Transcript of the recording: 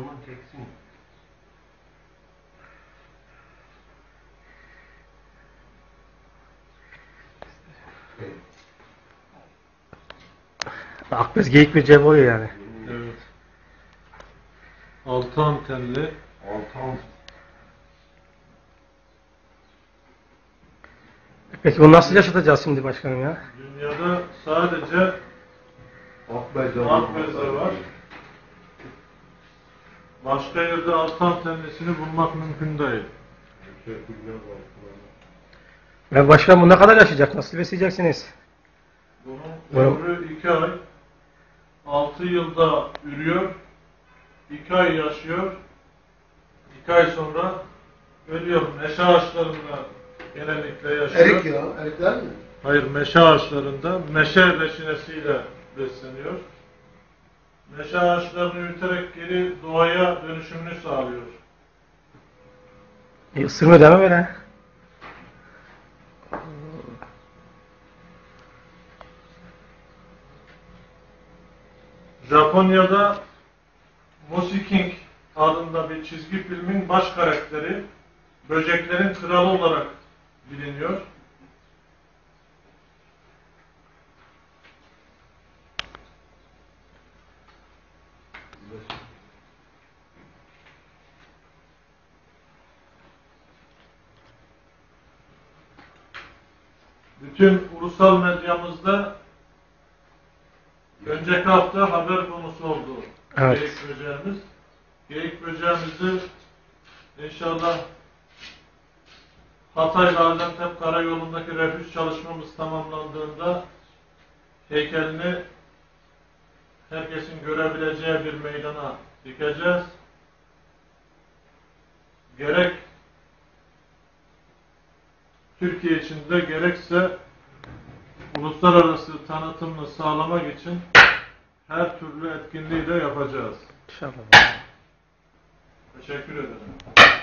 zaman çeksin. Akbez geyik bir cem oluyor yani. Evet. Altı antenli. Altan. Peki bunu nasıl yaşatacağız şimdi başkanım ya? Dünyada sadece Akbeze Akbeze var. Başka yerde altı antenlisini bulmak mümkün değil. Ve başkanım bu ne kadar yaşayacak? Nasıl besleyeceksiniz? Bunun Bunun- ömrü iki ay. Altı yılda ürüyor. iki ay yaşıyor. iki ay sonra ölüyor. Meşe ağaçlarında genellikle yaşıyor. Erik ya, erikler mi? Hayır, meşe ağaçlarında meşe reçinesiyle besleniyor. Meşe ağaçlarını ürterek geri doğaya dönüşümünü sağlıyor. E, ısırmıyor değil mi böyle? Japonya'da Mosi King adında bir çizgi filmin baş karakteri böceklerin kralı olarak biliniyor. Bütün ulusal medyamızda önceki hafta haber konusu oldu. Evet. Geyik böceğimiz. Geyik böceğimizi inşallah Hatay Gaziantep Karayolu'ndaki refüj çalışmamız tamamlandığında heykelini herkesin görebileceği bir meydana dikeceğiz. Gerek Türkiye içinde gerekse uluslararası tanıtımını sağlamak için her türlü etkinliği de yapacağız. İnşallah. Teşekkür ederim.